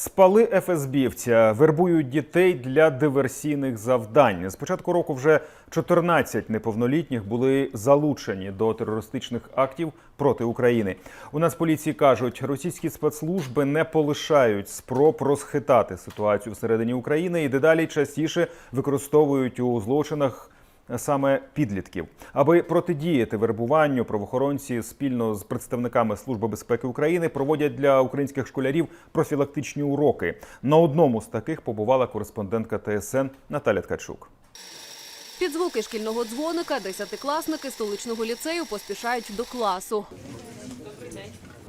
Спали ФСБівця, вербують дітей для диверсійних завдань. З початку року вже 14 неповнолітніх були залучені до терористичних актів проти України. У нас поліції кажуть, російські спецслужби не полишають спроб розхитати ситуацію всередині України і дедалі частіше використовують у злочинах саме підлітків. Аби протидіяти вербуванню, правоохоронці спільно з представниками Служби безпеки України проводять для українських школярів профілактичні уроки. На одному з таких побувала кореспондентка ТСН Наталя Ткачук. Під звуки шкільного дзвоника десятикласники столичного ліцею поспішають до класу.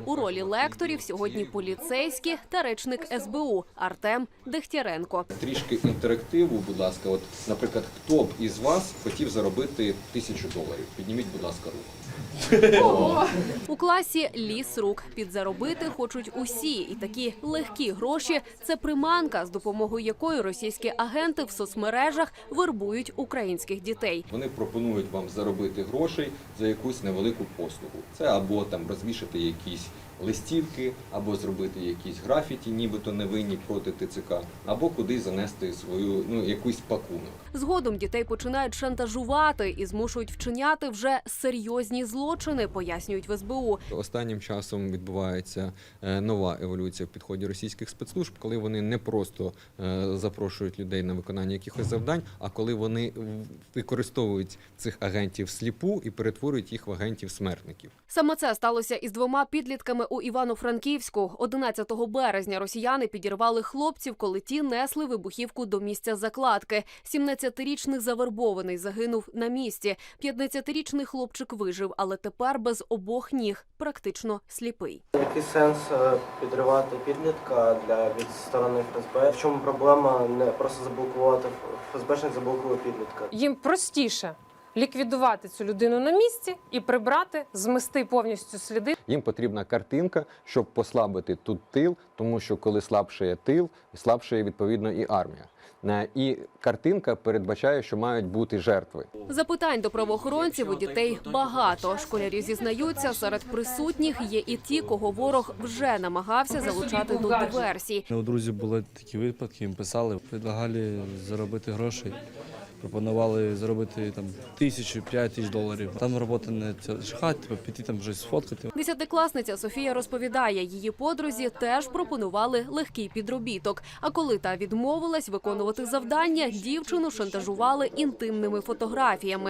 У ролі лекторів сьогодні поліцейські та речник СБУ Артем Дегтяренко. Трішки інтерактиву, будь ласка. От, наприклад, хто б із вас хотів заробити тисячу доларів? Підніміть, будь ласка, руку. У класі ліс рук. Підзаробити хочуть усі, і такі легкі гроші це приманка, з допомогою якої російські агенти в соцмережах вербують українських дітей. Вони пропонують вам заробити грошей за якусь невелику послугу. Це або там розвішати якісь листівки, або зробити якісь графіті, нібито невинні проти ТЦК, або кудись занести свою ну якусь пакунок. Згодом дітей починають шантажувати і змушують вчиняти вже серйозні злочини, пояснюють в СБУ. Останнім часом відбувається е, нова еволюція в підході російських спецслужб, коли вони не просто е, запрошують людей на виконання якихось завдань, а коли вони використовують цих агентів сліпу і перетворюють їх в агентів смертників. Саме це сталося із двома підлітками у Івано-Франківську. 11 березня росіяни підірвали хлопців, коли ті несли вибухівку до місця закладки. 17-річний завербований загинув на місці. 15-річний хлопчик вижив, але тепер без обох ніг, практично сліпий. Який сенс е, підривати підлітка для від сторони ФСБ? В чому проблема не просто заблокувати ФСБшник заблокує підлітка? їм простіше ліквідувати цю людину на місці і прибрати, змести повністю сліди. Їм потрібна картинка, щоб послабити тут тил, тому що коли слабшає тил, слабшає відповідно і армія. Е, І картинка передбачає, що мають бути жертви. Запитань до правоохоронців у дітей багато. Школярі зізнаються, серед присутніх є і ті, кого ворог вже намагався залучати до диверсій. У друзів були такі випадки, їм писали, предлагали заробити грошей. Пропонували заробити там тисячу, п'ять тисяч доларів. Там робота не шахати, типу, піти там вже сфоткати. Десятикласниця Софія розповідає, її подрузі теж пропонували легкий підробіток. А коли та відмовилась виконувати завдання, дівчину шантажували інтимними фотографіями.